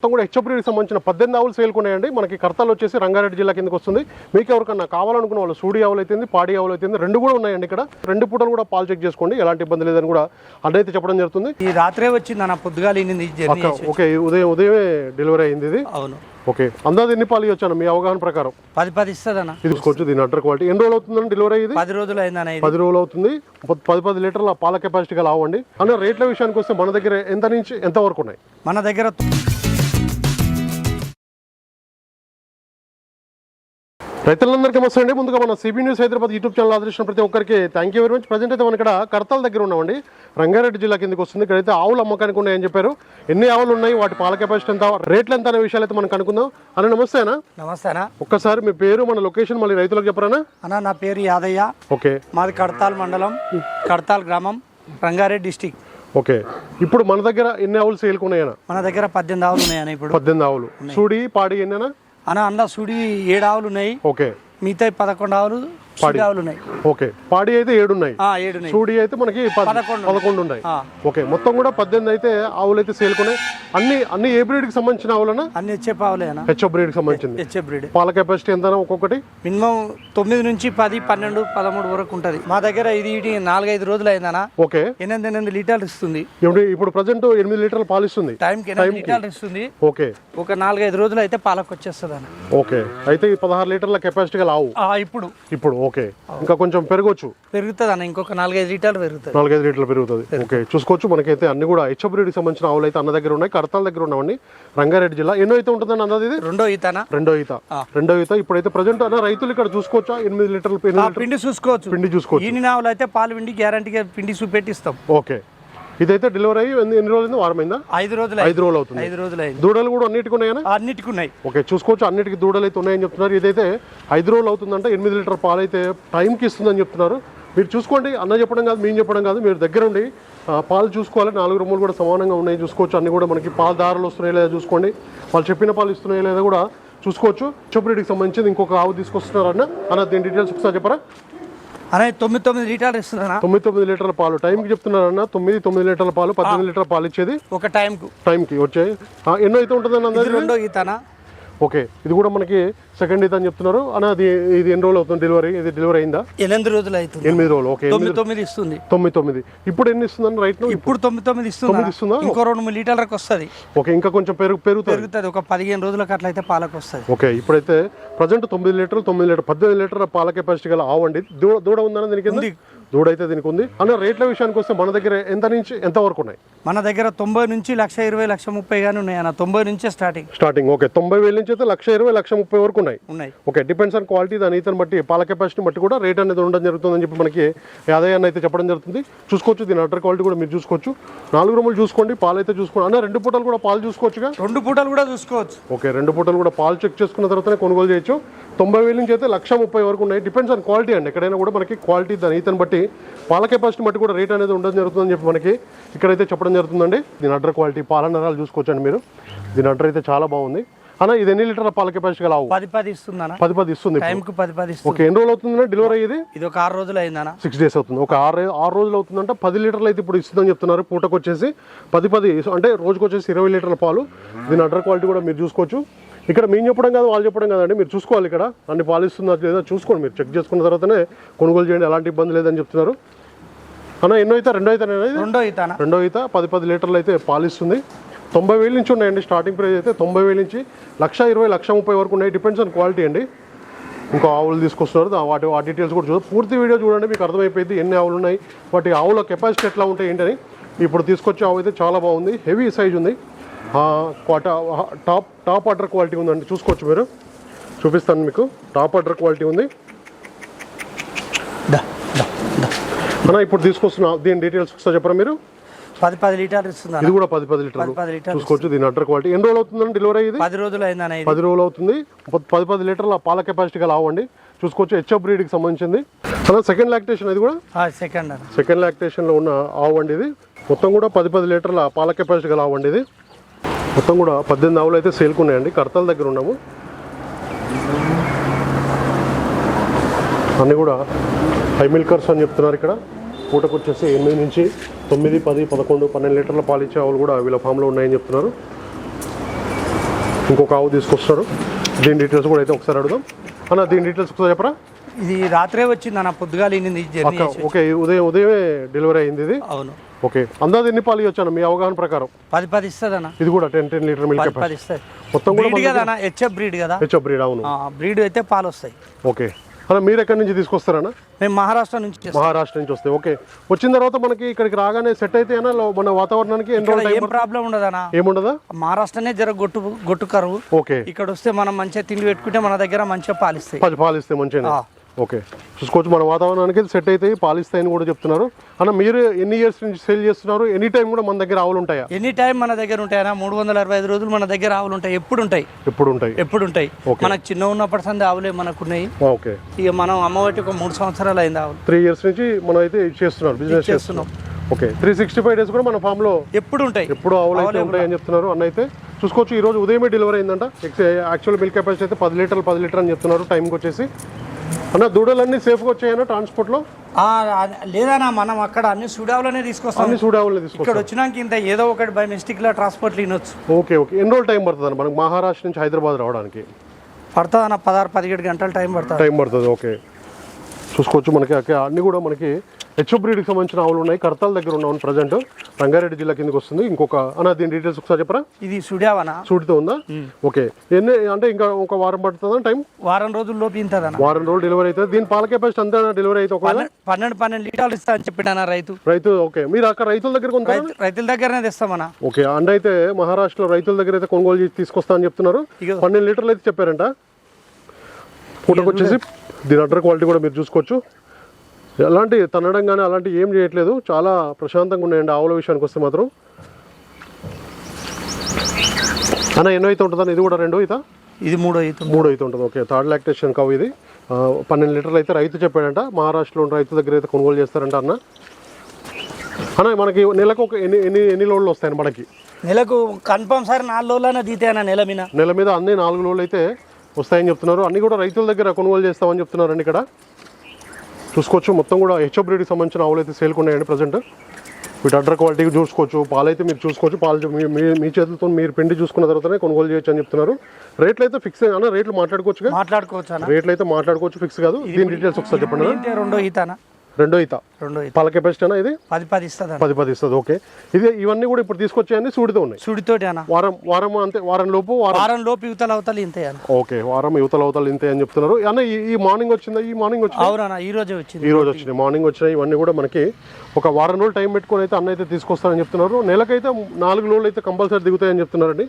మొత్తం కూడా హెచ్ఎఫ్రీకి సంబంధించిన పద్దెనిమిది ఆవులు సేల్కున్నాయండి మనకి కర్తాలు వచ్చేసి రంగారెడ్డి జిల్లా కిందకి వస్తుంది. మీకు ఎవరికన్నా కావాలనుకున్న వాళ్ళు సూడి ఆవులు అయితేంది పాడి ఆవులు అయితేంది రెండు కూడా ఉన్నాయండి ఇక్కడ. రెండు పూటలు కూడా పాలు చెక్ చేసుకోండి. ఎలాంటి ఇబ్బంది లేదని కూడా అన్నైతే చెప్పడం జరుగుతుంది. ఈ రాత్రే వచ్చింది జర్నీ అక్క ఓకే ఉదయం ఉదయమే డెలివరీ అయింది ఇది. అవును. ఓకే అందాది ఎన్ని పాలు ఇవ్వచ్చాను మీ అవగాహన ప్రకారం. పది పది ఇస్తుంది తీసుకోవచ్చు దీని అడ్డర్ క్వాలిటీ. ఎన్ని రోజులు అవుతుందండి డెలివరీ అయ్యింది పది రోజులు అయిందన్న ఇది. పది రోజులు అవుతుంది. పది పది లీటర్ల పాల కెపాసిటీ గల ఆవండి అన్న రేట్ల విషయానికి వస్తే మన దగ్గర ఎంత నుంచి ఎంత వరకు ఉన్నాయి? మన దగ్గర రైతులందరికీ నమస్తే అండి. ముందుగా మన CB news Hyderabad YouTube channel ఆదరించిన ప్రతి ఒక్కరికి thank you very much present అయితే మనం ఇక్కడ కర్తాల దగ్గర ఉన్నామండి. రంగారెడ్డి జిల్లా కిందకి వస్తుంది. ఇక్కడైతే ఆవులు అమ్మకానికి ఉన్నాయని చెప్పారు. ఎన్ని ఆవులు ఉన్నాయి? వాటి పాల కెపాసిటీ ఎంత? రేట్లు ఎంత అనే విషయాలు అయితే మనం కనుక్కుందాం. అన్న నమస్తే అన్న. నమస్తే అన్న. ఒక్కసారి మీ పేరు మన లొకేషన్ మళ్ళీ రైతులకు చెప్పరానా అన్న? నా పేరు యాదయ్య. ఓకే. మాది కడతాల్ మండలం కడతాల్ గ్రామం రంగారెడ్డి డిస్టిక్. ఓకే. ఇప్పుడు మన దగ్గర ఎన్ని ఆవులు సేల్కున్నాయన మన దగ్గర పద్దెనిమిది ఆవులు ఉన్నాయి అన్న ఇప్పుడు. పద్దెనిమిది ఆవులు. సూడి పాడి ఎన్నైనా అన్న అందులో సుడి ఏడు ఆవులు ఉన్నాయి. ఓకే. మిగతా పదకొండు ఆవులు సుడి ఆవులు ఉన్నాయి. ఓకే పాడి అయితే ఏడు ఉన్నాయి ఏడు ఉన్నాయి సూడి అయితే మనకి పది- పదకొండు. ఉన్నాయి. ఓకే మొత్తం కూడా పద్దెనిమిది అయితే ఆవులు అయితే సేల్కున్నాయి. అన్ని అన్ని ఏ బ్రీడ్కి సంబంధించిన ఆవులనా? అన్ని హెచ్ఎఫ్ హెచ్ఎఫ్ బ్రీడ్కి సంబంధించింది. హెచ్ఎఫ్ బ్రీడ్ పాల కెపాసిటీ ఎంత ఒక్కొక్కటి? మినిమం తొమ్మిది నుంచి పది పన్నెండు పదమూడు వరకు ఉంటుంది. మా దగ్గర ఇది ఇది నాలుగైదు రోజులు అయిందన్న. ఓకే. ఎనిమిది ఎనిమిది లీటర్లు ఇస్తుంది. ఇప్పుడు ఇప్పుడు ప్రజెంట్ ఎనిమిది లీటర్ల పాలు ఇస్తుంది? టైంకి ఎనిమిది లీటర్లు ఇస్తుంది. ఓకే. ఒక నాలుగైదు రోజులు అయితే పాలకు వచ్చేస్తుంది ఓకే. అయితే ఈ పదహారు లీటర్ల కెపాసిటీ గల ఆవు? ఆ, ఇప్పుడు. ఇప్పుడు ఓకే. ఇంకా కొంచెం పెరగొచ్చు. పెరుగుతుంది అన్న ఇంకొక నాలుగైదు లీటర్లు పెరుగుతుంది. నాలుగైదు లీటర్లు పెరుగుతుంది. ఓకే. చూసుకోవచ్చు మనకైతే అన్ని కూడా హెచ్ఎఫ్ బ్రీడ్కి సంబంధించిన ఆవులు అయితే అన్న దగ్గర ఉన్నాయి. కడతాల దగ్గర ఉన్నామండి. రంగారెడ్డి జిల్లా. ఎన్నో అయితే ఉంటుందండి అన్నది ఇది రెండో ఈతన? రెండో ఈత. రెండో ఈత. ఇప్పుడైతే ప్రజెంట్ అన్న రైతులు ఇక్కడ చూసుకోవచ్చా? ఎనిమిది లీటర్లు పిండి చూసుకోవచ్చు. పిండి చూసుకోవచ్చు. ఈని నావులు అయితే పాలు పిండి గ్యారంటీగా పిండి చూపెట్టిస్తాం. ఓకే. ఇదైతే డెలివరీ అయ్యి ఎన్ని రోజులు వారమైందా? ఐదు రోజులు ఐదు రోజులు అవుతుంది ఐదు రోజులు అయింది దూడలు కూడా అన్నిటికి ఉన్నాయనా అన్నిటికి ఉన్నాయి. ఓకే చూసుకోవచ్చు. అన్నిటికి దూడలు అయితే ఉన్నాయని చెప్తున్నారు. ఇదైతే ఐదు రోజులు అవుతుందంటే. ఎనిమిది లీటర్ పాలు అయితే టైంకి ఇస్తుందని చెప్తున్నారు. మీరు చూసుకోండి. అన్న చెప్పడం కాదు మేము చెప్పడం కాదు. మీరు దగ్గర ఉండి పాలు చూసుకోవాలి. నాలుగు రొమ్ములు కూడా సమానంగా ఉన్నాయి. చూసుకోవచ్చు. అన్ని కూడా మనకి పాలు దారులు వస్తున్నాయి లేదా చూసుకోండి. వాళ్ళు చెప్పిన పాలు ఇస్తున్నాయి లేదా కూడా చూసుకోవచ్చు. చూపురీడికి సంబంధించి ఇంకొక ఆవు తీసుకొస్తున్నారు అన్న అన్న దీని డీటెయిల్స్ ఒకసారి చెప్పరా? అనే తొమ్మిది తొమ్మిది లీటర్లు ఇస్తుందన్న తొమ్మిది తొమ్మిది లీటర్ల పాలు. టైంకి చెప్తున్నారన్న తొమ్మిది తొమ్మిది లీటర్ల పాలు పద్దెనిమిది లీటర్ల పాలు ఇచ్చేది. ఒక టైంకు టైంకి వచ్చాయి. ఆ, ఎన్నో అయితే ఉంటుందని ఇది అందరి రెండో ఈతన? ఓకే. ఇది కూడా మనకి సెకండ్ ఇది అని చెప్తున్నారు. అన్న అది ఇది ఎన్ని రోజులు అవుతుంది డెలివరీ ఇది డెలివరీ అయిందా? ఎనిమిది రోజులు అవుతుంది. ఎనిమిది రోజులు. ఓకే తొమ్మిది తొమ్మిది ఇస్తుంది. తొమ్మిది తొమ్మిది. ఇప్పుడు ఎన్ని ఇస్తుందని రైట్ ఇప్పుడు తొమ్మిది తొమ్మిది ఇస్తుంది? తొమ్మిది ఇస్తుందా? ఇంకో రెండు మూడు లీటర్లకు వస్తుంది. ఓకే ఇంకా కొంచెం పెరుగు పెరుగుతుంది. పెరుగుతుంది. ఒక పదిహేను రోజులకు అట్లయితే పాలకు వస్తుంది. ఓకే ఇప్పుడైతే ప్రజెంట్ తొమ్మిది లీటర్లు తొమ్మిది లీటర్ పద్దెనిమిది లీటర్ పాల కెపాసిటీ గల ఆవండి దూడ దూడ ఉందన్న దీనికి కింద? ఉంది. దూడ అయితే దీనికి ఉంది అన్న రేట్ల విషయానికి వస్తే మన దగ్గర ఎంత నుంచి ఎంత వరకు ఉన్నాయి? మన దగ్గర తొంభై నుంచి లక్ష ఇరవై లక్ష ముప్పై కానీ ఉన్నాయి అన్న. తొంభై నుంచే స్టార్టింగ్. Starting okay. తొంభై వేల నుంచి అయితే లక్ష ఇరవై లక్ష ముప్పై వరకు ఉన్నాయి. ఉన్నాయి. ఓకే డిపెండ్స్ ఆన్ క్వాలిటీ దాని ఈతను బట్టి పాల కెపాసిటీ బట్టి కూడా రేట్ అనేది ఉండడం జరుగుతుందని చెప్పి మనకి యాదయ్య అన్న అయితే చెప్పడం జరుగుతుంది. చూసుకోవచ్చు దీని అటర్ క్వాలిటీ కూడా మీరు చూసుకోవచ్చు. నాలుగు రూములు చూసుకోండి పాలు అయితే చూసుకోండి. అన్న రెండు పూటలు కూడా పాలు చూసుకోవచ్చుగా? రెండు పూటలు కూడా చూసుకోవచ్చు. ఓకే రెండు పూటలు కూడా పాలు చెక్ చేసుకున్న తర్వాతనే కొనుగోలు చేయొచ్చు. తొంభై వేల నుంచి అయితే లక్ష ముప్పై వరకు ఉన్నాయి. డిపెండ్స్ ఆన్ క్వాలిటీ అండి. ఎక్కడైనా కూడా మనకి క్వాలిటీ దాని ఈతను బట్టి పాల కెపాసిటీ బట్టి కూడా రేట్ అనేది ఉండడం జరుగుతుందని చెప్పి మనకి ఇక్కడైతే చెప్పడం జరుగుతుందండి. దీని అడ్డర్ క్వాలిటీ పాల నరాలు చూసుకోవచ్చండి మీరు. దీని అడ్డర్ అయితే చాలా బాగుంది. అన్న ఇది ఎన్ని లీటర్ల పాల కెపాసిటీ గల ఆవు? పది పది ఇస్తుంది పది పది ఇస్తుంది ఇప్పుడు. టైంకి పది పది ఇస్తుంది. ఓకే ఎన్ని రోజులు అవుతుందన్న డెలివరీ అయ్యేది ఇది ఒక ఆరు రోజులు అయిందన్న సిక్స్ డేస్ అవుతుంది. ఒక ఆరు ఆరు రోజులు అవుతుందంటే పది లీటర్లు అయితే ఇప్పుడు ఇస్తుందని చెప్తున్నారు. పూటకు వచ్చేసి పది పది అంటే రోజుకు వచ్చేసి ఇరవై లీటర్ల పాలు. దీని అడ్డర్ క్వాలిటీ కూడా మీరు చూసుకోవచ్చు. ఇక్కడ మేము చెప్పడం కాదు వాళ్ళు చెప్పడం కాదండి. మీరు చూసుకోవాలి ఇక్కడ. అన్ని పాలు ఇస్తుందా లేదా చూసుకోండి మీరు. చెక్ చేసుకున్న తర్వాతనే కొనుగోలు చేయండి. ఎలాంటి ఇబ్బంది లేదని చెప్తున్నారు. అన్న ఎన్నో అయితే రెండో అయితే రెండో ఈతన. రెండో ఈత. పది పది లీటర్లు అయితే పాలిస్తుంది. తొంభై వేల నుంచి ఉన్నాయండి. స్టార్టింగ్ ప్రైస్ అయితే తొంభై వేల నుంచి లక్ష ఇరవై లక్ష ముప్పై వరకు ఉన్నాయి. డిపెండ్స్ ఆన్ క్వాలిటీ అండి. ఇంకో ఆవులు తీసుకొస్తున్నారు. వాటి ఆ డీటెయిల్స్ కూడా చూద్దాం. పూర్తి వీడియో చూడండి. మీకు అర్థమైపోయింది ఎన్ని ఆవులు ఉన్నాయి. వాటి ఆవుల కెపాసిటీ ఎట్లా ఉంటాయి ఏంటని. ఇప్పుడు తీసుకొచ్చే ఆవు అయితే చాలా బాగుంది. హెవీ సైజ్ ఉంది. టాప్ టాప్ ఆర్డర్ క్వాలిటీ ఉందండి. చూసుకోవచ్చు మీరు. చూపిస్తాను మీకు. టాప్ ఆర్డర్ క్వాలిటీ ఉంది. అన్న ఇప్పుడు తీసుకొస్తున్న దీని డీటెయిల్స్ ఒకసారి చెప్పరా మీరు? పది పది లీటర్లు ఇస్తుంది ఇది కూడా పది పది లీటర్లు. చూసుకోవచ్చు దీని అడ్డర్ క్వాలిటీ ఎన్ని రోజులు అవుతుందండి డెలివరీ అయ్యేది పది రోజులు అయిందన్న ఇది. పది రోజులు అవుతుంది. పది పది లీటర్ల పాల కెపాసిటీ గల ఆవండి చూసుకోవచ్చు హెచ్ఎఫ్ బ్రీడ్కి సంబంధించింది. అలా సెకండ్ లాక్టేషన్ ఇది కూడా? సెకండ్ సెకండ్ లాక్టేషన్లో ఉన్న ఆవు అండి ఇది. మొత్తం కూడా పది పది లీటర్ల పాల కెపాసిటీ గల ఆవు అండి ఇది. మొత్తం కూడా పద్దెనిమిది ఆవులు అయితే సేల్కున్నాయండి. కర్తల దగ్గర ఉన్నాము. అన్నీ కూడా హై మిల్కర్స్ అని చెప్తున్నారు ఇక్కడ. పూటకు వచ్చేసి ఎనిమిది నుంచి తొమ్మిది పది పదకొండు పన్నెండు లీటర్ల పాలు ఇచ్చే ఆవులు కూడా వీళ్ళ ఫామ్లో ఉన్నాయని చెప్తున్నారు. ఇంకొక ఆవు తీసుకొస్తారు. దీని డీటెయిల్స్ కూడా అయితే ఒకసారి అడుగుదాం. అన్న దీని డీటెయిల్స్ ఒకసారి చెప్పరా? ఇది రాత్రే వచ్చింది అన్న పొద్దుగాల ఓకే ఉదయం ఉదయమే డెలివరీ అయింది ఇది. అవును. ఓకే. అందాజు ఎన్ని పాలు ఇవ్వచ్చు మీ అవగాహన ప్రకారం. పది పది ఇస్తుంది అన్న ఇది కూడా టెన్ టెన్ లీటర్ మిల్క్ పది పది ఇస్తుంది. మొత్తం బ్రీడ్ కదా అన్న హెచ్ఎఫ్ బ్రీడ్ కదా? హెచ్ఎఫ్ బ్రీడ్ అవును. బ్రీడ్ అయితే పాలు వస్తాయి ఓకే. అన్న మీరు ఎక్కడి నుంచి తీసుకొస్తారన్న? మేము మహారాష్ట్ర నుంచి. మహారాష్ట్ర నుంచి వస్తాయి. ఓకే. వచ్చిన తర్వాత మనకి ఇక్కడికి రాగానే సెట్ అయితే మన వాతావరణానికి ఏం ప్రాబ్లం ఏముండదా? మహారాష్ట్రనే జర గొట్టు గొట్టు కరువు. ఓకే. ఇక్కడ వస్తే మనం మంచిగా తిండి పెట్టుకుంటే మన దగ్గర మంచిగా పాలిస్తాయి. పది పాలు ఇస్తాయి మంచిగా. ఓకే. చూసుకోవచ్చు మన వాతావరణానికి సెట్ అవుతాయి పాలు ఇస్తాయని కూడా చెప్తున్నారు. అన్న మీరు ఎన్ని ఇయర్స్ నుంచి సేల్ చేస్తున్నారు? ఎనీ టైం కూడా మన దగ్గర ఆవులు ఉంటాయా? ఎనీ టైం మన దగ్గర ఉంటాయన్నా మూడు వందల అరవై ఐదు రోజులు మన దగ్గర ఆవులు ఉంటాయి. ఎప్పుడు ఉంటాయి ఎప్పుడు ఉంటాయి ఎప్పుడు ఉంటాయి. మనకు చిన్న ఉన్నప్పటి సంది ఆవులే మనకు ఉన్నాయి ఓకే. ఇక మనం అమ్మఒట్టి ఒక మూడు సంవత్సరాలు అయింది ఆవులు. త్రీ ఇయర్స్ నుంచి మనం అయితే చేస్తున్నారు బిజినెస్ చేస్తున్నాం. Okay. Three sixty five days కూడా మన ఫామ్లో ఎప్పుడు ఉంటాయి ఎప్పుడు ఆవులు అయితే ఉంటాయని చెప్తున్నారు అన్న అయితే. చూసుకోవచ్చు ఈ రోజు ఉదయమే డెలివరీ అయిందంట. యాక్చువల్ మిల్క్ కెపాసిటీ అయితే పది లీటర్లు పది లీటర్ అని చెప్తున్నారు. టైంకి వచ్చేసి అన్న దూడలన్నీ సేఫ్గా వచ్చాయన్న ట్రాన్స్పోర్ట్లో లేదన్నా మనం అక్కడ అన్ని సుడావులనే తీసుకొస్తాం. అన్ని ఇక్కడ వచ్చినాక ఇంత ఏదో ఒకటి బై మిస్టేక్లో ట్రాన్స్పోర్ట్ వినొచ్చు ఓకే ఓకే. ఎన్ని రోజులు టైం పడుతుంది మనకు మహారాష్ట్ర నుంచి హైదరాబాద్ రావడానికి. పడుతుంది అన్న పదహారు పదిహేడు గంటల టైం పడుతుంది. టైం పడుతుంది ఓకే. చూసుకోవచ్చు మనకి అన్ని కూడా మనకి హెచ్ఎఫ్ బ్రీడ్కి సంబంధించిన ఆవులు ఉన్నాయి. కర్తాల దగ్గర ఉన్నాను ప్రజెంట్ రంగారెడ్డి జిల్లా కిందకి వస్తుంది. ఇంకొక అన్న దీని డీటెయిల్స్ ఒకసారి చెప్పరా? ఇది సుడావనా సూటితో ఉందా? ఓకే. ఎన్ని అంటే ఇంకా ఒక వారం పడుతుందా టైం? వారం రోజుల లోపు ఇంతదన్న వారం రోజులు డెలివరీ అవుతుంది. దీని పాల కెపాసిటీ అంతా డెలివరీ అయితే ఒకవేళ? పన్నెండు పన్నెండు లీటర్లు ఇస్తా అని చెప్పిన రైతు? రైతు ఓకే. మీరు అక్కడ రైతుల దగ్గర కొంత రైతుల దగ్గరనే తెస్తామన్నా ఓకే. అండ్ అయితే మహారాష్ట్రలో రైతుల దగ్గర అయితే కొనుగోలు చేసి తీసుకొస్తా అని చెప్తున్నారు. పన్నెండు లీటర్లు అయితే చెప్పారంట. పూటకు వచ్చేసి దీని అడ్డర్ క్వాలిటీ కూడా మీరు చూసుకోవచ్చు. ఎలాంటి తన్నడం కానీ అలాంటి ఏం చేయట్లేదు. చాలా ప్రశాంతంగా ఉన్నాయండి ఆవుల విషయానికి వస్తే మాత్రం. అన్న ఎన్నో అయితే ఉంటుందని ఇది కూడా రెండో అయితే ఇది మూడో అవుతుంది మూడు అయితే ఉంటుంది. ఓకే థర్డ్ లాక్టేషన్ కవ్ ఇది. పన్నెండు లీటర్లు అయితే రైతు చెప్పాడంట. మహారాష్ట్రలో ఉన్న రైతు దగ్గర అయితే కొనుగోలు చేస్తారంట అన్న. అన్న మనకి నెలకు ఒక ఎన్ని ఎన్ని ఎన్ని లోడ్లు వస్తాయన్న మనకి? నెలకు కన్ఫర్మ్ సార్ నాలుగు రోజులైనా దీతే అన్న నెల మీద. నెల మీద అన్ని నాలుగు లోడ్లు అయితే వస్తాయని చెప్తున్నారు. అన్ని కూడా రైతుల దగ్గర కొనుగోలు చేస్తామని చెప్తున్నారండి ఇక్కడ. చూసుకోవచ్చు. మొత్తం కూడా హెచ్ఎఫ్ బ్రీడ్కి సంబంధించిన ఆవులు అయితే సేల్కి ఉన్నాయండి ప్రజెంట్ వీటి అడ్డర్ క్వాలిటీ చూసుకోవచ్చు. పాలు అయితే మీరు చూసుకోవచ్చు. పాలు మీ- చేతులతో మీరు పిండి చూసుకున్న తర్వాతనే కొనుగోలు చేయొచ్చు అని చెప్తున్నారు. రేట్లు అయితే ఫిక్స్ అన్న రేట్లు మాట్లాడుకోవచ్చు అన్న? రేట్లు అయితే మాట్లాడుకోవచ్చు. ఫిక్స్ కాదు. దీని డీటెయిల్స్ ఒకసారి చెప్పండి రెండో ఈతనా రెండో ఈత. రెండో పాల కెపాసిటీ అన్న ఇది? పది పది ఇస్తుంది పది పది ఇస్తుంది ఓకే. ఇది ఇవన్నీ కూడా ఇప్పుడు తీసుకొచ్చాయని సూడితో ఉన్నాయి. సుడితోటి అన్న. వారం వారం అంతే వారం లోపు వారం లోపు యువతలు అవతలు ఇంతే అన్న. ఓకే వారం యువతల అవతల ఇంతే అని చెప్తున్నారు. అన్న ఈ మార్నింగ్ వచ్చిందా? ఈ మార్నింగ్ వచ్చింది? ఈ రోజే వచ్చింది. ఈ రోజు వచ్చినాయి మార్నింగ్ వచ్చినాయి ఇవన్నీ కూడా మనకి ఒక వారం రోజులు టైం పెట్టుకొని అయితే అన్న అయితే తీసుకొస్తానని చెప్తున్నారు. నెలకైతే నాలుగు రోజులు అయితే కంపల్సరీ దిగుతాయని చెప్తున్నారండి.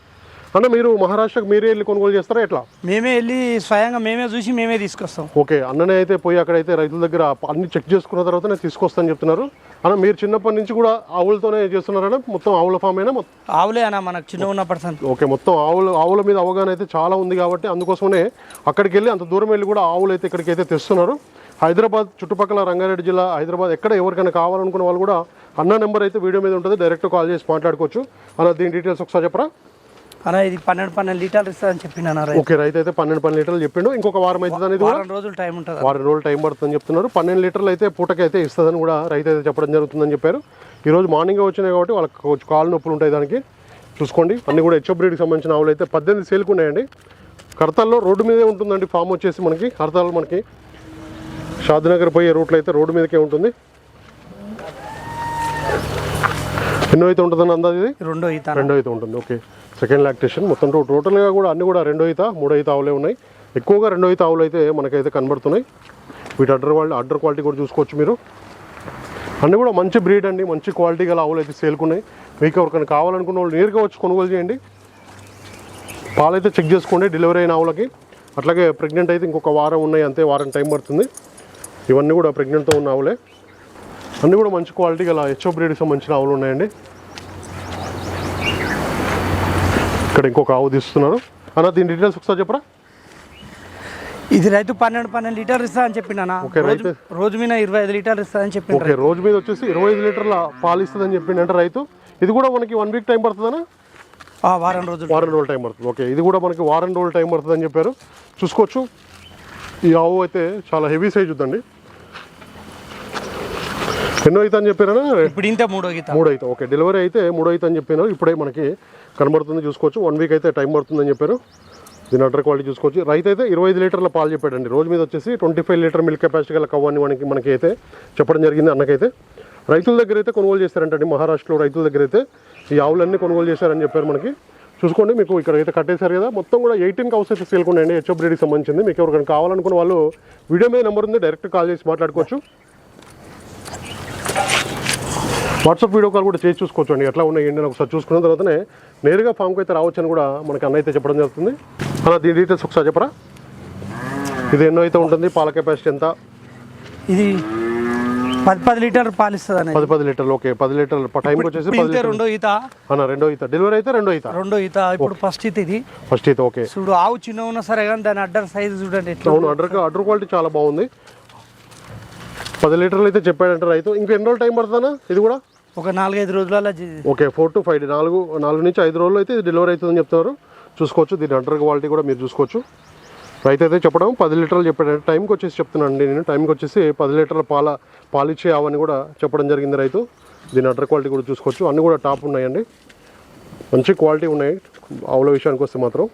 అన్న మీరు మహారాష్ట్రకు మీరే వెళ్ళి కొనుగోలు చేస్తారా? ఎట్లా? మేమే వెళ్ళి స్వయంగా మేమే చూసి మేమే తీసుకొస్తాం. ఓకే అన్ననే అయితే పోయి అక్కడైతే రైతుల దగ్గర అన్ని చెక్ చేసుకున్న తర్వాతనే తీసుకొస్తానని చెప్తున్నారు. అన్న మీరు చిన్నప్పటి నుంచి కూడా ఆవులతోనే చేస్తున్నారన్న మొత్తం ఆవుల ఫామ్ అయినా మొత్తం ఆవులే అన్న మనకు చిన్న ఉన్నప్పటి ఓకే మొత్తం ఆవులు ఆవుల మీద అవగాహన అయితే చాలా ఉంది కాబట్టి అందుకోసమే అక్కడికి వెళ్ళి అంత దూరం వెళ్ళి కూడా ఆవులు అయితే ఇక్కడికి అయితే తెస్తున్నారు. హైదరాబాద్ చుట్టుపక్కల రంగారెడ్డి జిల్లా హైదరాబాద్ ఎక్కడ ఎవరికైనా కావాలనుకున్న వాళ్ళు కూడా అన్న నెంబర్ అయితే వీడియో మీద ఉంటుంది. డైరెక్ట్ కాల్ చేసి మాట్లాడుకోవచ్చు. అన్న దీని డీటెయిల్స్ ఒకసారి చెప్పరా? అన్న ఇది పన్నెండు పన్నెండు లీటర్లు ఇస్తుందని చెప్పిండు అన్న ఓకే రైతు అయితే పన్నెండు పన్నెండు లీటర్లు చెప్పిండు. ఇంకొక వారం అవుతుంది అనేది వారం రోజులు టైం ఉంటుంది వారం రోజులు టైం పడుతుందని చెప్తున్నారు. పన్నెండు లీటర్లు అయితే పూటకి అయితే ఇస్తుందని కూడా రైతు అయితే చెప్పడం జరుగుతుందని చెప్పారు. ఈరోజు మార్నింగ్ వచ్చినాయి కాబట్టి వాళ్ళకి కాలు నొప్పులు ఉంటాయి దానికి. చూసుకోండి. అన్ని కూడా హెచ్ఎఫ్ బ్రీడ్కి సంబంధించిన ఆవులు అయితే పద్దెనిమిది సేల్కి ఉన్నాయండి. కర్తాల్లో రోడ్డు మీదే ఉంటుందండి ఫామ్ వచ్చేసి మనకి. కర్తాల్లో మనకి షాద్నగర్ పోయే రూట్లో అయితే రోడ్డు మీదకే ఉంటుంది. ఎన్నో అయితే ఉంటుందని అందాది ఇది? రెండో అన్న. రెండో అయితే ఉంటుంది. ఓకే. సెకండ్ లాక్టేషన్ మొత్తం టోటల్గా కూడా అన్నీ కూడా రెండో ఈత మూడో ఈత ఆవులే ఉన్నాయి. ఎక్కువగా రెండో ఈత ఆవులు అయితే మనకైతే కనబడుతున్నాయి. వీటి అడ్డర్ క్వాలిటీ అడ్డర్ క్వాలిటీ కూడా చూసుకోవచ్చు మీరు. అన్నీ కూడా మంచి బ్రీడ్ అండి. మంచి క్వాలిటీ గల ఆవులు అయితే సేల్కున్నాయి మీకు ఎవరికైనా కావాలనుకున్న వాళ్ళు నేరుగా వచ్చి కొనుగోలు చేయండి. పాలైతే చెక్ చేసుకోండి డెలివరీ అయిన ఆవులకి. అట్లాగే ప్రెగ్నెంట్ అయితే ఇంకొక వారం ఉన్నాయి అంతే వారం టైం పడుతుంది. ఇవన్నీ కూడా ప్రెగ్నెంట్తో ఉన్న ఆవులే. అన్నీ కూడా మంచి క్వాలిటీ గల హెచ్ఓ బ్రీడ్కి సంబంధించిన ఆవులు ఉన్నాయండి. ఇక్కడ ఇంకొక ఆవు తీస్తున్నారు అన్న దీని డీటెయిల్స్ ఒకసారి చెప్పరా? ఇది రైతు పన్నెండు పన్నెండు లీటర్లు ఇస్తా అని చెప్పిండు ఓకే, రోజు రైతు- రోజు మీద ఇరవై ఐదు లీటర్లు ఇస్తా అని చెప్పిండు ఓకే రోజు మీద వచ్చేసి ఇరవై ఐదు లీటర్ల పాలు ఇస్తుందని చెప్పిండంటే రైతు. ఇది కూడా మనకి వన్ వీక్ టైం పడుతుందనా ఆ, వారం రోజులు. వారం రోజులు టైం పడుతుంది. ఓకే ఇది కూడా మనకి వారం రోజులు టైం పడుతుందని చెప్పారు. చూసుకోవచ్చు. ఈ ఆవు అయితే చాలా హెవీ సైజ్ ఉందండి. ఎన్నో అయితే అని చెప్పారా ఇప్పుడు ఇంతే మూడో గీత. మూడు అయితే ఓకే డెలివరీ అయితే మూడు అయితే అని చెప్పినారు ఇప్పుడే మనకి కనబడుతుంది చూసుకోవచ్చు. వన్ వీక్ అయితే టైం పడుతుందని చెప్పారు. దీని అటర్ క్వాలిటీ చూసుకోవచ్చు. రైతు అయితే ఇరవై ఐదు లీటర్ల పాలు చెప్పాడండి. రోజు మీద వచ్చేసి twenty five litre milk capacity గల కవ్వని మనకి మనకి అయితే చెప్పడం జరిగింది అన్నకైతే. రైతుల దగ్గర అయితే కొనుగోలు చేశారంటండి. మహారాష్ట్రలో రైతుల దగ్గర అయితే ఈ ఆవులన్నీ కొనుగోలు చేశారని చెప్పారు మనకి. చూసుకోండి మీకు ఇక్కడ అయితే కట్టేశారు కదా. మొత్తం కూడా ఎయిటీన్ కౌస్ అయితే సేల్ హెచ్ఓ బ్రీడ్కి సంబంధించింది. మీకు ఎవరికైనా కావాలనుకున్న వాళ్ళు వీడియో మీద నెంబర్ ఉంది. డైరెక్ట్ కాల్ చేసి మాట్లాడుకోవచ్చు. వాట్సాప్ వీడియో కాల్ కూడా చేసి చూసుకోవచ్చు అండి ఎట్లా ఉన్నాయి ఏంటి అని ఒకసారి చూసుకున్న తర్వాతనే నేరుగా ఫామ్కి అయితే రావచ్చు అని కూడా మనకి అన్న అయితే చెప్పడం జరుగుతుంది. అలా దీని డీటెయిల్స్ ఒకసారి చెప్పరా? ఇది ఎన్నో అయితే ఉంటుంది పాల కెపాసిటీ ఎంత? ఇది పది పది లీటర్ పాలు ఇస్తుంది అనేది పది పది లీటర్లు ఓకే. పది లీటర్లు టైంకి వచ్చేసి పది లీటర్లు. రెండో ఈత. అన్న రెండో ఈత. డెలివరీ అయితే రెండో ఈత. రెండో ఈత ఇప్పుడు ఫస్ట్ ఈత ఇది. ఫస్ట్ ఈత ఓకే. చూడు ఆవు చిన్న ఉన్నా సరే కానీ దాని అడ్డర్ సైజు చూడండి అవును అడ్డర్ అడ్డర్ క్వాలిటీ చాలా బాగుంది. పది లీటర్లు అయితే చెప్పాడంటే రైతు. ఇంకా ఎన్ని రోజులు టైం పడుతుందా ఇది కూడా? ఒక నాలుగైదు రోజులలో జి- ఓకే ఫోర్ టు ఫైవ్ నాలుగు నాలుగు నుంచి ఐదు రోజులు అయితే ఇది డెలివరీ అవుతుందని చెప్తున్నారు. చూసుకోవచ్చు దీని అండర్ క్వాలిటీ కూడా మీరు చూసుకోవచ్చు. రైతు అయితే చెప్పడం పది లీటర్లు చెప్పాడు. టైంకి వచ్చేసి చెప్తున్నాను అండి నేను. టైంకి వచ్చేసి పది లీటర్ల పాల పాలిచ్చే ఆవని కూడా చెప్పడం జరిగింది రైతు. దీని అండర్ క్వాలిటీ కూడా చూసుకోవచ్చు. అన్నీ కూడా టాప్ ఉన్నాయండి. మంచి క్వాలిటీ ఉన్నాయి. ఆవుల విషయానికి వస్తే మాత్రం.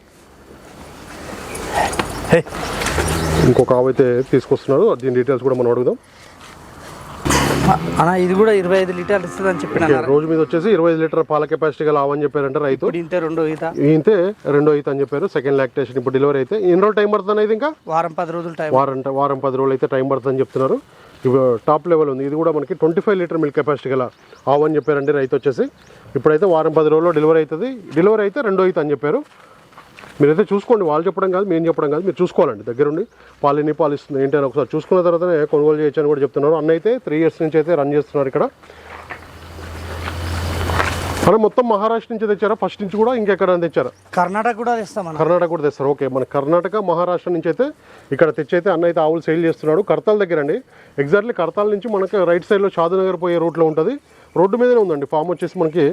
ఇంకొక ఆవు అయితే తీసుకొస్తున్నారు. దీని డీటెయిల్స్ కూడా మనం అడుగుదాం. అన్న ఇది కూడా ఇరవై ఐదు లీటర్లు ఇస్తుంది అని చెప్పిన రోజు మీద వచ్చేసి ఇరవై ఐదు లీటర్ పాల కెపాసిటీ గల ఆవని చెప్పారంటే రైతు. ఇంతే రెండో ఈత. ఇంతే రెండో అయితే అని చెప్పారు. సెకండ్ లాక్టేషన్ ఇప్పుడు డెలివరీ అయితే. ఎన్ని రోజులు టైం పడుతుంది ఇది ఇంకా? వారం పది రోజులు టైం వారం వారం పది రోజులు అయితే టైం పడుతుందని చెప్తున్నారు. ఇవి టాప్ లెవెల్ ఉంది. ఇది కూడా మనకి twenty five litre milk capacity గల ఆవు అని చెప్పారండి రైతు వచ్చేసి. ఇప్పుడైతే వారం పది రోజుల్లో డెలివరీ అవుతుంది. డెలివరీ అయితే రెండో అయితే అని చెప్పారు. మీరైతే చూసుకోండి వాళ్ళు చెప్పడం కాదు మేము చెప్పడం కాదు మీరు చూసుకోవాలండి దగ్గరుండి. పాలు ఎన్ని పాలు ఇస్తుంది ఏంటి అని ఒకసారి చూసుకున్న తర్వాతనే కొనుగోలు చేయొచ్చు అని కూడా చెప్తున్నారు. అన్న అయితే త్రీ ఇయర్స్ నుంచి అయితే రన్ చేస్తున్నారు ఇక్కడ. మనం మొత్తం మహారాష్ట్ర నుంచి తెచ్చారా? ఫస్ట్ నుంచి కూడా ఇంకెక్కడ తెచ్చారా? కర్ణాటక కూడా తెస్తాం కర్ణాటక కూడా తెస్తారు. ఓకే మన కర్ణాటక మహారాష్ట్ర నుంచి అయితే ఇక్కడ తెచ్చైతే అన్న అయితే ఆవులు సేల్ చేస్తున్నాడు. కర్తాల దగ్గర అండి. ఎగ్జాక్ట్లీ కర్తాల నుంచి మనకి రైట్ సైడ్లో షాదనగర్ పోయే రూట్లో ఉంటుంది. రోడ్డు మీదనే ఉందండి. ఫామ్ వచ్చేసి మనకి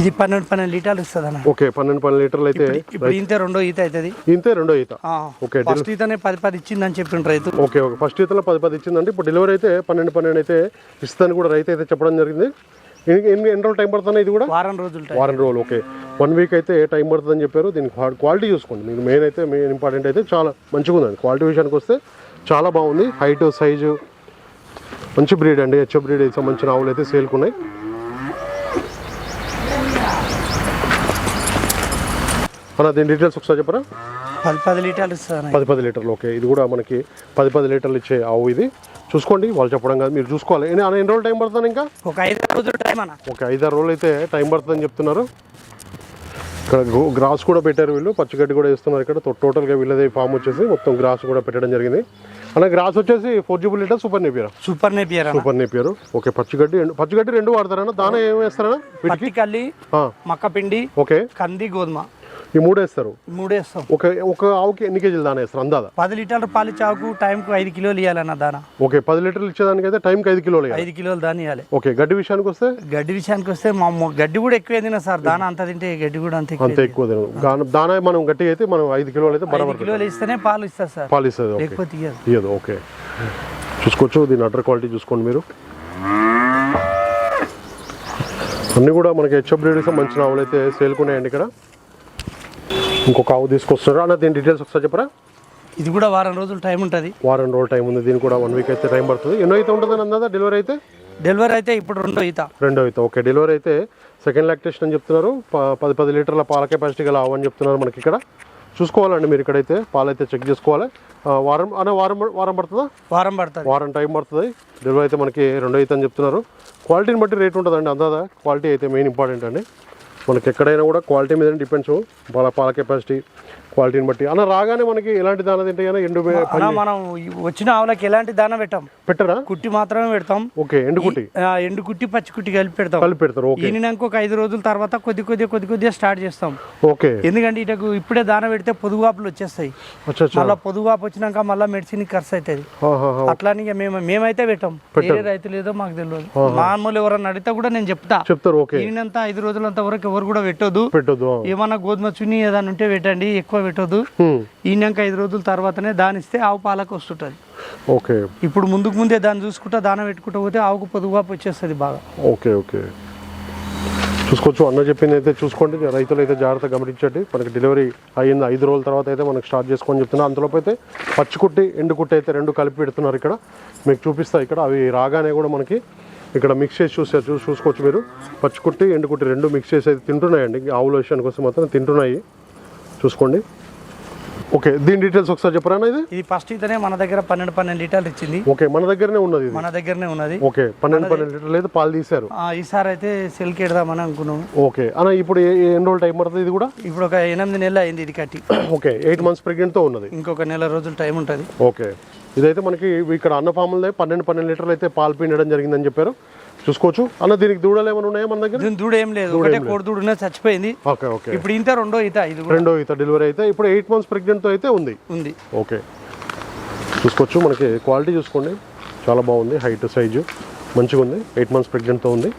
ఇది పన్నెండు పన్నెండు లీటర్లు ఇస్తుంది అన్న ఓకే పన్నెండు పన్నెండు లీటర్లు అయితే ఇప్పుడు ఇంతే రెండో ఈత అవుతుంది. ఇంతే రెండో ఈత. ఓకే ఫస్ట్ ఈతనే పది పది ఇచ్చిందని చెప్పిండు రైతు. ఓకే ఓకే ఫస్ట్ ఈతలో పది పది ఇచ్చిందండి. ఇప్పుడు డెలివరీ అయితే పన్నెండు పన్నెండు అయితే ఇస్తుందని కూడా రైతు అయితే చెప్పడం జరిగింది. ఎన్ని ఎన్ని రోజులు టైం పడుతుంది ఇది కూడా? వారం రోజులు వారం రోజులు ఓకే. వన్ వీక్ అయితే టైం పడుతుందని చెప్పారు. దీనికి క్వా- క్వాలిటీ చూసుకోండి. మీకు మెయిన్ అయితే మెయిన్ ఇంపార్టెంట్ అయితే చాలా మంచిగా ఉందండి. క్వాలిటీ విషయానికి వస్తే చాలా బాగుంది. హైట్ సైజు మంచి బ్రీడ్ అండి. హెచ్ఎఫ్ బ్రీడ్ సంబంధించిన ఆవులు అయితే సేల్కున్నాయి అన్న దీని డీటెయిల్స్ ఒకసారి చెప్పరా పది పది లీటర్లు ఇస్తుంది పది పది లీటర్లు ఓకే. ఇది కూడా మనకి పది పది లీటర్లు ఇచ్చే ఆవు ఇది. చూసుకోండి వాళ్ళు చెప్పడం కాదు మీరు చూసుకోవాలి. ఎన్ని రోజులు టైం పడుతుంది ఇంకా? ఒక ఐదు రోజులు టైం అన్న. ఓకే ఐదారు రోజులు అయితే టైం పడుతుందని చెప్తున్నారు. ఇక్కడ గ్రో- గ్రాస్ కూడా పెట్టారు వీళ్ళు. పచ్చిగడ్డి కూడా వేస్తున్నారు ఇక్కడ. టోటల్గా వీళ్ళదే ఫామ్ వచ్చేసి. మొత్తం గ్రాస్ కూడా పెట్టడం జరిగింది. అలా గ్రాస్ వచ్చేసి four GB litre super napier super napier super napier okay పచ్చిగడ్డి పచ్చిగడ్డి రెండు వాడతారన్నా. దాన ఏం ఆ, మక్క పిండి ఓకే. కంది గోధుమ. ఈ మూడు వేస్తారు మూడు వేస్తాం ఒక ఒక ఆవుకి ఎన్ని కేజీలు దాన వేస్తారు అందాదా పది లీటర్లు పాలు చాకు టైంకు ఐదు కిలోలు ఇవ్వాలన్న దాన. ఓకే పది లీటర్లు ఇచ్చేదానికి అయితే టైంకి ఐదు కిలోలు. ఐదు కిలోలు దాని ఇవ్వాలి ఓకే గడ్డి విషయానికి వస్తే? గడ్డి విషయానికి వస్తే మా గడ్డి కూడా ఎక్కువ తిన సార్. దాన అంత తింటే గడ్డి కూడా అంత ఎక్కువ అంత ఎక్కువ తినదు. దాన మనం గట్టిగా అయితే మనం ఐదు కిలోలు అయితే బరాబర్ కిలోలు ఇస్తేనే పాలు ఇస్తారు సార్. పాలు ఇస్తుంది ఇయ్యదు ఇయ్యదు ఓకే. చూసుకోవచ్చు దీని అటర్ క్వాలిటీ చూసుకోండి మీరు. అన్నీ కూడా మనకి హెచ్ఎఫ్ బ్రీడ్కి సంబంధించిన ఆవులు అయితే సేల్కున్నాయండి ఇక్కడ. ఇంకొక ఆవు తీసుకొస్తున్నారు. అన్న దీని డీటెయిల్స్ ఒకసారి చెప్పరా? ఇది కూడా వారం రోజులు టైం ఉంటుంది. వారం రోజులు టైం ఉంది. దీనికి కూడా వన్ వీక్ అయితే టైం పడుతుంది. ఎన్నో అయితే ఉంటుందని అందా డెలివరీ అయితే? డెలివరీ అయితే ఇప్పుడు రెండో ఈత. రెండో అయితే ఓకే డెలివరీ అయితే సెకండ్ లాక్టేషన్ అని చెప్తున్నారు. పది పది లీటర్ల పాల కెపాసిటీ గల ఆవు అని చెప్తున్నారు మనకి ఇక్కడ. చూసుకోవాలండి మీరు ఇక్కడైతే. పాలైతే చెక్ చేసుకోవాలి. వారం అన్న వారం వారం పడుతుందా? వారం పడుతుంది. వారం టైం పడుతుంది. డెలివరీ అయితే మనకి రెండో అయితే అని చెప్తున్నారు. క్వాలిటీని బట్టి రేట్ ఉంటుందండి అందాదా క్వాలిటీ అయితే మెయిన్ ఇంపార్టెంట్ అండి. మనకి ఎక్కడైనా కూడా క్వాలిటీ మీద డిపెండ్స్ పాల పాల కెపాసిటీ క్వాలిటీని బట్టి. అన్న రాగానే మనకి ఎలాంటి దాన తింటే ఎండు మనం వచ్చిన ఆవులకి ఎలాంటి దాన పెట్టాం? పెట్టరా? కుట్టి మాత్రమే పెడతాం. ఓకే ఎండు కుట్టి? ఆ, ఎండు కుట్టి పచ్చి కుట్టి కలిపి పెడతాం. కలిపి పెడతారు ఓకే. ఈనినాక ఒక ఐదు రోజుల తర్వాత కొద్ది కొద్దిగా కొద్ది కొద్దిగా స్టార్ట్ చేస్తాం. ఓకే. ఎందుకంటే ఇటకు ఇప్పుడే దాన పెడితే పొదుగువాపులు వచ్చేస్తాయి. మళ్ళీ పొదుగువాపు వచ్చినాక మళ్ళీ మెడిసిన్ ఖర్చు అవుతుంది ఇక మేము మేమైతే పెట్టాం. వేరే రైతులు ఏదో మాకు తెలియదు మామూలు ఎవరన్నా అడిగితే కూడా నేను చెప్తా. చెప్తారు ఓకే. ఈయనంతా ఐదు రోజులంత వరకు ఎవరు కూడా పెట్టొద్దు. పెట్టొద్దు ఏమన్నా గోధుమ చున్ని ఏదైనా ఉంటే పెట్టండి ఎక్కువ పెట్టొద్దు. హ్మ్. ఈనాక ఐదు రోజుల తర్వాతనే దాని ఇస్తే ఆవు పాలకు వస్తుంటుంది. ఓకే. ఇప్పుడు ముందుకు ముందే దాన్ని చూసుకుంటా దాన పెట్టుకుంటా పోతే ఆవుకు పొదుగువాపు వచ్చేస్తుంది బాగా. Okay okay. చూసుకోవచ్చు అన్న చెప్పింది అయితే చూసుకోండి రైతులు అయితే జాగ్రత్తగా గమనించండి. మనకి డెలివరీ అయ్యింది ఐదు రోజుల తర్వాత అయితే మనకి స్టార్ట్ చేసుకొని చెప్తున్నా. అంతలోపు అయితే పచ్చికుట్టి ఎండుకుట్టి అయితే రెండు కలిపి పెడుతున్నారు ఇక్కడ. మీకు చూపిస్తా ఇక్కడ అవి రాగానే కూడా మనకి ఇక్కడ మిక్స్ చేసి చూసే చూసుకోవచ్చు మీరు. పచ్చికుట్టి ఎండుకుట్టి రెండు మిక్స్ చేసి అయితే తింటున్నాయండి. ఆవుల విషయానికి వస్తే మాత్రం తింటున్నాయి. చూసుకోండి. ఓకే దీని డీటెయిల్స్ ఒకసారి చెప్పరా ఇది? ఇది ఫస్ట్ ఇతనే మన దగ్గర పన్నెండు పన్నెండు లీటర్లు ఇచ్చింది. ఓకే మన దగ్గరనే ఉన్నది మన దగ్గరనే ఉన్నది. ఓకే పన్నెండు పన్నెండు లీటర్లు అయితే పాలు తీశారు. ఆ, ఈసారి అయితే సెల్కి ఎడదామని అనుకున్నాము. ఓకే అన్న ఇప్పుడు ఎన్ని రోజులు టైం పడుతుంది ఇది కూడా? ఇప్పుడు ఒక ఎనిమిది నెలలు అయింది ఇది కట్టి. ఓకే ఎయిట్ మంత్స్ ప్రెగ్నెంట్తో ఉన్నది. ఇంకొక నెల రోజులు టైం ఉంటుంది. ఓకే. ఇదైతే మనకి ఇక్కడ అన్న ఫామ్లో పన్నెండు పన్నెండు లీటర్లు అయితే పాలు పిండడం జరిగిందని చెప్పారు. చూసుకోవచ్చు. అన్న దీనికి దూడలు ఏమైనా ఉన్నాయా మన దగ్గర? దూడ ఏం లేదు. ఒకటే కోడి దూడ చచ్చిపోయింది. Okay okay. ఇప్పుడు ఇంత రెండో ఈత ఇది రెండో ఈత డెలివరీ అయితే ఇప్పుడు ఎయిట్ మంత్స్ ప్రెగ్నెంట్తో అయితే ఉంది. ఉంది. ఓకే. చూసుకోవచ్చు. మనకి క్వాలిటీ చూసుకోండి. చాలా బాగుంది. హైట్ సైజు మంచిగా ఉంది ఎయిట్ మంత్స్ ప్రెగ్నెంట్తో ఉంది.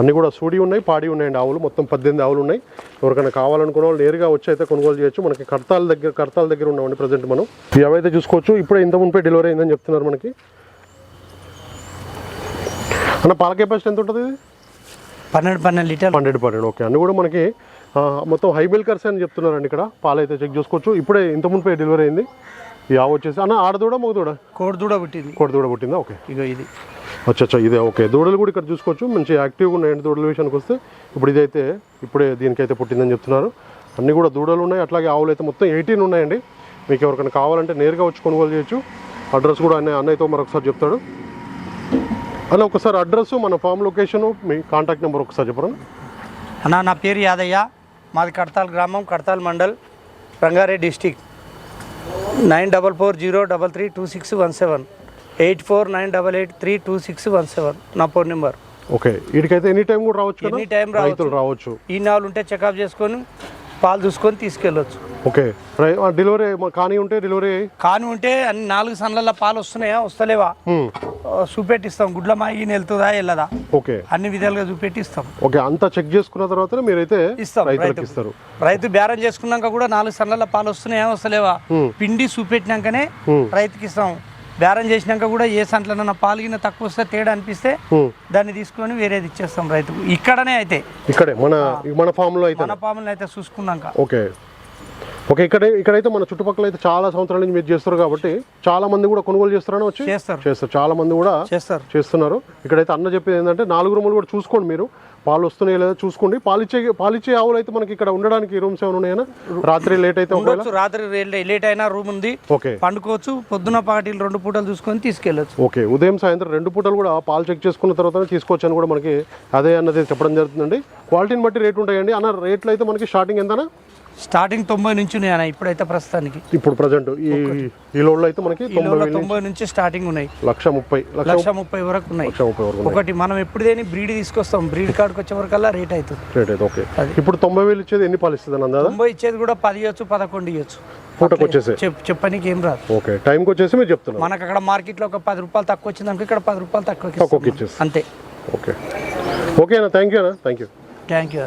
అన్నీ కూడా సూడి ఉన్నాయి పాడి ఉన్నాయండి ఆవులు. మొత్తం పద్దెనిమిది ఆవులు ఉన్నాయి. ఎవరికైనా కావాలనుకున్న వాళ్ళు నేరుగా వచ్చి అయితే కొనుగోలు చేయొచ్చు. మనకి కర్తాల దగ్గర కర్తాల దగ్గర ఉన్నామండి ప్రజెంట్ మనం. అవైతే చూసుకోవచ్చు. ఇప్పుడే ఇంత మునిపే డెలివరీ అయిందని చెప్తున్నారు మనకి. అన్న పాల కెపాసిటీ ఎంత ఉంటుంది ఇది? పన్నెండు పన్నెండు లీటర్లు. పన్నెండు పన్నెండు. ఓకే. అన్ని కూడా మనకి మొత్తం హై మిల్కర్స్ అని చెప్తున్నారండి ఇక్కడ. పాలు అయితే చెక్ చేసుకోవచ్చు. ఇప్పుడే ఇంత మునిపే డెలివరీ అయింది. ఆవు వచ్చేసి అన్న ఆడదూడ మగదూడ? కోడి దూడ పుట్టింది. కోడి దూడ పుట్టిందా? ఓకే. ఇగో ఇది. అచ్చా ఇదే ఓకే. దూడలు కూడా ఇక్కడ చూసుకోవచ్చు. మంచి యాక్టివ్గా ఉన్నాయండి దూడల విషయానికి వస్తే. ఇప్పుడు ఇదైతే ఇప్పుడే దీనికైతే పుట్టిందని చెప్తున్నారు. అన్నీ కూడా దూడలు ఉన్నాయి. అట్లాగే ఆవులు అయితే మొత్తం ఎయిటీన్ ఉన్నాయండి. మీకు ఎవరికైనా కావాలంటే నేరుగా వచ్చి కొనుగోలు చేయొచ్చు. అడ్రస్ కూడా అన్న అన్నయ్యతో మరొకసారి చెప్తాడు. అన్న ఒకసారి అడ్రస్ మన ఫామ్ లొకేషను మీ కాంటాక్ట్ నెంబర్ ఒకసారి చెప్పరా? అన్న నా పేరు యాదయ్య. మాది కడతాల్ గ్రామం Kadthal mandal Rangareddy district. Nine double four zero double three two six one seven. Eight four nine double eight three two six one seven నా ఫోన్ నెంబర్. ఓకే. వీడికైతే ఎనీ టైం కూడా రావచ్చు ఎనీ టైం రైతులు రావచ్చు. ఈ నాలుగు ఉంటే checkup చేసుకొని పాలు చూసుకొని తీసుకెళ్ళొచ్చు. ఓకే. డెలివరీ కానీ ఉంటే డెలివరీ కానీ ఉంటే అన్ని నాలుగు సన్లల్లో పాలు వస్తున్నాయా? వస్తలేవా? చూపెట్టిస్తాం. గుడ్ల మాగి వెళ్తుందా వెళ్ళదా ఓకే. అన్ని విధాలుగా చూపెట్టిస్తాం. ఓకే. అంతా చెక్ చేసుకున్న తర్వాత మీరైతే ఇస్తాం. రైతులకు. ఇస్తారు. రైతు బేరం చేసుకున్నాక కూడా నాలుగు సన్నల పాలు వస్తున్నాయా వస్తలేవా. పిండి చూపెట్టినాకనే. రైతుకి ఇస్తాం బేరం చేసినాక కూడా ఏ సంట్లనన్నా పాలు గిన్న తక్కువ వస్తే తేడా అనిపిస్తే. దాన్ని తీసుకొని వేరేది ఇచ్చేస్తాం రైతుకు. ఇక్కడనే అయితే. ఇక్కడే మన మన ఫామ్లో అయితే మన పాములను అయితే చూసుకున్నాక. ఓకే. ఓకే ఇక్కడ ఇక్కడైతే మన చుట్టుపక్కల అయితే చాలా సంవత్సరాల నుంచి మీరు చేస్తారు కాబట్టి చాలా మంది కూడా కొనుగోలు చేస్తారని వచ్చి చేస్తారు. చేస్తారు. చాలా మంది కూడా చేస్తారు. చేస్తున్నారు. ఇక్కడైతే అన్న చెప్పేది ఏంటంటే నాలుగు రూములు కూడా చూసుకోండి మీరు. పాలు వస్తున్నాయి లేదా చూసుకోండి. పాలిచ్చే పాలిచ్చే ఆవులు అయితే మనకి ఇక్కడ ఉండడానికి రూమ్స్ ఏమైనా ఉన్నాయా రాత్రి లేట్ అయితే ఉండొచ్చు. రాత్రి లేట్ అయినా రూమ్ ఉంది. ఓకే. పండుకోవచ్చు. పొద్దున పాటీలు రెండు పూటలు చూసుకొని తీసుకెళ్ళొచ్చు. ఓకే. ఉదయం సాయంత్రం రెండు పూటలు కూడా పాలు చెక్ చేసుకున్న తర్వాత తీసుకోవచ్చు అని కూడా మనకి అదే అన్నది చెప్పడం జరుగుతుందండి. క్వాలిటీని బట్టి రేట్ ఉంటాయండి. అన్న రేట్లు అయితే మనకి స్టార్టింగ్ ఎంతనా? స్టార్టింగ్ తొంభై నుంచి ఉన్నాయి అన్న ఇప్పుడైతే ప్రస్తుతానికి. ఇప్పుడు ప్రజెంట్ ఈ ఈ లోడ్లో అయితే మనకి తొంభై నుంచి స్టార్టింగ్ ఉన్నాయి. లక్ష ముప్పై లక్ష ముప్పై వరకు ఉన్నాయి. ఒకటి మనం ఎప్పుడు దేని బ్రీడ్ తీసుకొస్తాం? బ్రీడ్ కార్డ్కి వచ్చే వరకల్లా రేట్ అవుతుంది. రేట్ అయితే ఓకే. ఇప్పుడు తొంభై వేలు ఇచ్చేది ఎన్ని పాలు ఇస్తుంది అన్న అందాదా తొంభై ఇచ్చేది కూడా పది ఇవ్వచ్చు పదకొండు ఇవ్వచ్చు. పూటకు వచ్చేసి. చెప్ చెప్పడానికి ఏం రాదు. ఓకే. టైంకి వచ్చేసి మీరు చెప్తున్నారు. మనకు అక్కడ మార్కెట్లో ఒక పది రూపాయలు తక్కువ వచ్చింది అనుకో ఇక్కడ పది రూపాయలు తక్కువ అంతే. ఓకే. ఓకే అన్న థ్యాంక్ యూ అన్న థ్యాంక్ యూ థ్యాంక్ యూ